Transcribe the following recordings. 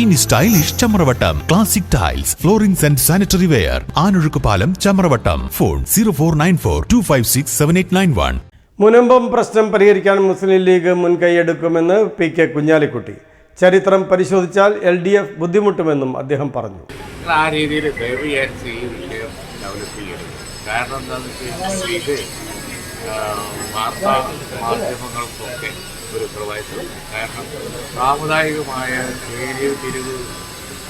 ഇനി stylish Chamravattam. Classic tiles floorings and sanitary ware Anozhukkupalam Chamravattam. Phone zero four nine four two five six seven eight nine one Munambam പ്രശ്നം പരിഹരിക്കാൻ മുസ്ലിം ലീഗ് മുൻകൈയെടുക്കുമെന്ന് P K Kunhalikutty. ചരിത്രം പരിശോധിച്ചാൽ L D F ബുദ്ധിമുട്ടുമെന്നും അദ്ദേഹം പറഞ്ഞു. ആ രീതിയിൽ ഡെവലപ്പ് ചെയ്യരുത്. കാരണം എന്താണെന്ന് വെച്ച് കഴിഞ്ഞാൽ ഇത് ആ, വാർത്താ മാധ്യമങ്ങൾക്കൊക്കെ ഒരു ഉത്തരവാദിത്വം കാരണം സാമുദായികമായ ചേരിയ തിരിവ്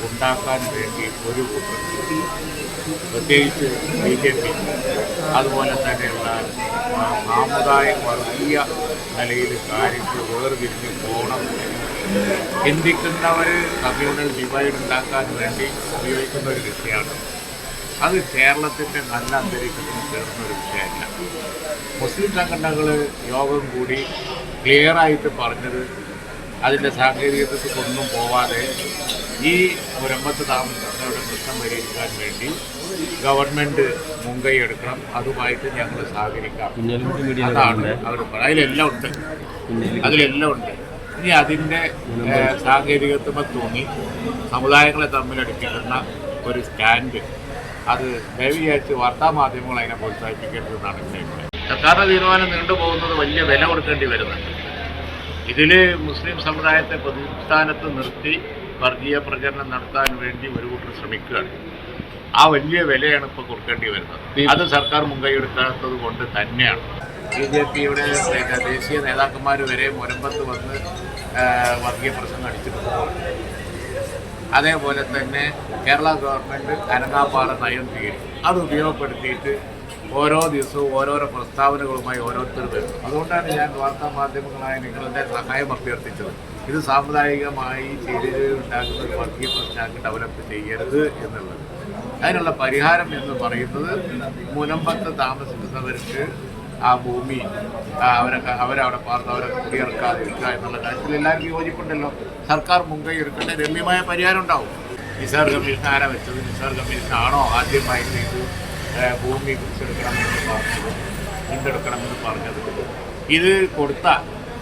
ഉണ്ടാക്കാൻ വേണ്ടി ഒരു കൂട്ടം പ്രത്യേകിച്ച് ബി ജെ പി അതുപോലെ തന്നെയുള്ള ആ, സാമുദായിക വർഗീയ നിലയിൽ കാര്യങ്ങൾ വേർതിരിഞ്ഞ് പോകണം. ചിന്തിക്കുന്നവർ കമ്മ്യൂണൽ ഡിവൈഡ് ഉണ്ടാക്കാൻ വേണ്ടി ഉപയോഗിക്കുന്ന ഒരു വിഷയമാണ് അത് കേരളത്തിന്റെ നല്ല അന്തരീക്ഷത്തിന് ചേർന്ന ഒരു വിഷയമല്ല. മുസ്ലിം സംഘടനകൾ യോഗം കൂടി ക്ലിയറായിട്ട് പറഞ്ഞത് അതിന്റെ സാങ്കേതികത്വത്തിക്കൊന്നും പോവാതെ ഈ പുരമ്പത്ത് താമസിക്കുന്നവരുടെ പ്രശ്നം പരിഹരിക്കാൻ വേണ്ടി ഗവൺമെന്റ് മുൻകൈ എടുക്കണം. അതുമായിട്ട് ഞങ്ങൾ സഹകരിക്കാം. അതാണ് അവർ അതിലെല്ലാം ഉണ്ട്. അതിലെല്ലാം ഉണ്ട്. ഇനി അതിന്റെ സാങ്കേതികത്വം തൂങ്ങി സമുദായങ്ങളെ തമ്മിലടിപ്പിക്കുന്ന ഒരു സ്റ്റാൻഡ് അത് ദയവ് വാർത്താ വാർത്താമാധ്യമങ്ങൾ അതിനെ പ്രോത്സാഹിപ്പിക്കരുതെന്നാണ് എന്റെ അഭിപ്രായം. സർക്കാരിന്റെ തീരുമാനം നീണ്ടുപോകുന്നത് വലിയ വില കൊടുക്കേണ്ടി വരുന്നുണ്ട് ഇതിൽ മുസ്ലിം സമുദായത്തെ പ്രതിസ്ഥാനത്ത് നിർത്തി വർഗീയ പ്രചരണം നടത്താൻ വേണ്ടി ഒരു കൂട്ടർ ശ്രമിക്കുകയാണ്. ആ വലിയ വിലയാണ് ഇപ്പോൾ കൊടുക്കേണ്ടി വരുന്നത്. അത് സർക്കാർ മുൻകൈയെടുക്കാത്തത് കൊണ്ട് തന്നെയാണ്. ബി ജെ പിയുടെ ദേശീയ നേതാക്കന്മാർ വരെ മുരമ്പത്ത് വന്ന് വർഗീയ പ്രശ്നം അടിച്ചിട്ട് പോകും അതേപോലെ തന്നെ കേരള ഗവൺമെന്റ് അനങ്ങാപ്പാറ നയം തീരും അത് ഉപയോഗപ്പെടുത്തിയിട്ട് ഓരോ ദിവസവും ഓരോരോ പ്രസ്താവനകളുമായി ഓരോരുത്തർ വരും. അതുകൊണ്ടാണ് ഞാൻ വാർത്താ മാധ്യമങ്ങളായ നിങ്ങളുടെ സഹായം അഭ്യർത്ഥിച്ചത്. ഇത് സാമുദായികമായി ചെയ്തിൽ ഒരു വർഗീയ പ്രശ്നമാക്കി ഡെവലപ്പ് ചെയ്യരുത് എന്നുള്ളത്. അതിനുള്ള പരിഹാരം എന്ന് പറയുന്നത് മുനമ്പത്ത് താമസിക്കുന്നവർക്ക് ആ ഭൂമി അവരൊക്കെ അവരവിടെ പാർത്ത് അവരെ കുടിയിറക്കാതിരിക്കുക എന്നുള്ള കാര്യത്തിൽ എല്ലാവർക്കും യോജിപ്പുണ്ടല്ലോ. സർക്കാർ മുൻകൈ എടുക്കേണ്ട? രമ്യമായ പരിഹാരം ഉണ്ടാവും. നിസാർ കമ്മീഷൻ ആരാ വെച്ചത്? നിസാർ കമ്മീഷൻ ആണോ ആദ്യമായിട്ട് ഇത് ഭൂമി കുറിച്ചെടുക്കണമെന്ന് പറഞ്ഞത് വീണ്ടെടുക്കണമെന്ന് പറഞ്ഞത്? ഇത് കൊടുത്ത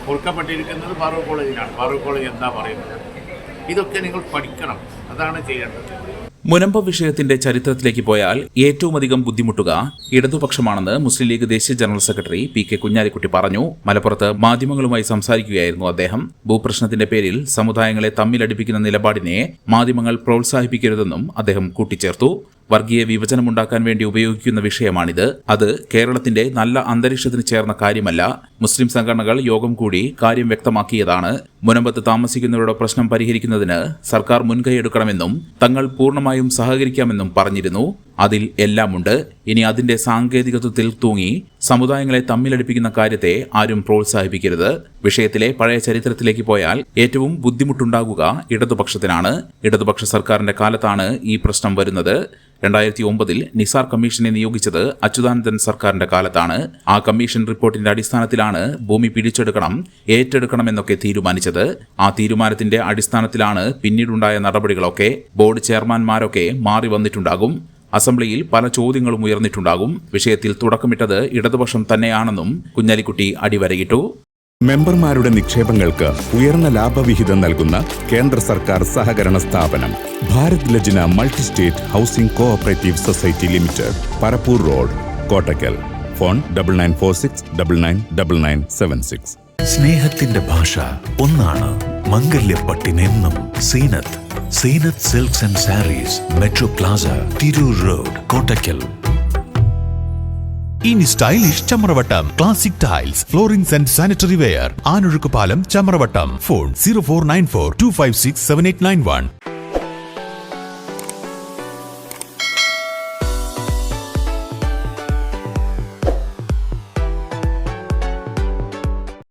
കൊടുക്കപ്പെട്ടിരിക്കുന്നത് ഫാറൂഖ് കോളേജിനാണ് ഫാറൂഖ് കോളേജ് എന്താ പറയുന്നത്? ഇതൊക്കെ നിങ്ങൾ പഠിക്കണം. അതാണ് ചെയ്യേണ്ടത്. മുനമ്പ വിഷയത്തിന്റെ ചരിത്രത്തിലേക്ക് പോയാൽ ഏറ്റവുമധികം ബുദ്ധിമുട്ടുക ഇടതുപക്ഷമാണെന്ന് മുസ്ലിം ലീഗ് ദേശീയ general secretary P K Kunhalikutty പറഞ്ഞു. മലപ്പുറത്ത് മാധ്യമങ്ങളുമായി സംസാരിക്കുകയായിരുന്നു അദ്ദേഹം. ഭൂപ്രശ്നത്തിന്റെ പേരിൽ സമുദായങ്ങളെ തമ്മിലടിപ്പിക്കുന്ന നിലപാടിനെ മാധ്യമങ്ങൾ പ്രോത്സാഹിപ്പിക്കരുതെന്നും അദ്ദേഹം കൂട്ടിച്ചേർത്തു. വർഗീയ വിഭജനമുണ്ടാക്കാൻ വേണ്ടി ഉപയോഗിക്കുന്ന വിഷയമാണിത്. അത് കേരളത്തിന്റെ നല്ല അന്തരീക്ഷത്തിന് ചേർന്ന കാര്യമല്ല. മുസ്ലിം സംഘടനകൾ യോഗം കൂടി കാര്യം വ്യക്തമാക്കിയതാണ്. മുനമ്പത്ത് താമസിക്കുന്നവരുടെ പ്രശ്നം പരിഹരിക്കുന്നതിന് സർക്കാർ മുൻകൈയെടുക്കണമെന്നും തങ്ങൾ പൂർണമായും സഹകരിക്കാമെന്നും പറഞ്ഞിരുന്നു. അതിൽ എല്ലാമുണ്ട്. ഇനി അതിന്റെ സാങ്കേതികത്വത്തിൽ തൂങ്ങി സമുദായങ്ങളെ തമ്മിലടിപ്പിക്കുന്ന കാര്യത്തെ ആരും പ്രോത്സാഹിപ്പിക്കരുത്. വിഷയത്തിലെ പഴയ ചരിത്രത്തിലേക്ക് പോയാൽ ഏറ്റവും ബുദ്ധിമുട്ടുണ്ടാകുക ഇടതുപക്ഷത്തിനാണ്. ഇടതുപക്ഷ സർക്കാരിന്റെ കാലത്താണ് ഈ പ്രശ്നം വരുന്നത്. രണ്ടായിരത്തി ഒമ്പതിൽ നിസാർ കമ്മീഷനെ നിയോഗിച്ചത് അച്യുതാനന്ദൻ സർക്കാരിന്റെ കാലത്താണ്. ആ കമ്മീഷൻ റിപ്പോർട്ടിന്റെ അടിസ്ഥാനത്തിലാണ് ഭൂമി പിടിച്ചെടുക്കണം ഏറ്റെടുക്കണം എന്നൊക്കെ തീരുമാനിച്ചത്. ആ തീരുമാനത്തിന്റെ അടിസ്ഥാനത്തിലാണ് പിന്നീടുണ്ടായ നടപടികളൊക്കെ ബോർഡ് ചെയർമാൻമാരൊക്കെ മാറി വന്നിട്ടുണ്ടാകും. അസംബ്ലിയിൽ പല ചോദ്യങ്ങളും ഉയർന്നിട്ടുണ്ടാകും. വിഷയത്തിൽ തുടക്കമിട്ടത് ഇടതുപക്ഷം തന്നെയാണെന്നും കുഞ്ഞാലിക്കുട്ടി അടിവരയിട്ടു. മെമ്പർമാരുടെ നിക്ഷേപങ്ങൾക്ക് ഉയർന്ന ലാഭവിഹിതം നൽകുന്ന കേന്ദ്ര സർക്കാർ സഹകരണ സ്ഥാപനം Bharat Lajna multi state housing cooperative society limited Parappur road Kottakkal. Phone double nine four six double nine double nine seven six സ്നേഹത്തിന്റെ ഭാഷ ഒന്നാണ് മംഗല്യപ്പട്ടിനെന്നും Zeenath. Zeenath silks and sarees metro plaza Tirur road Kottakkal ഇനി stylish Chamravattam classic tiles floorings and sanitary ware Anozhukkupalam Chamravattam. Phone zero four nine four two five six seven eight nine one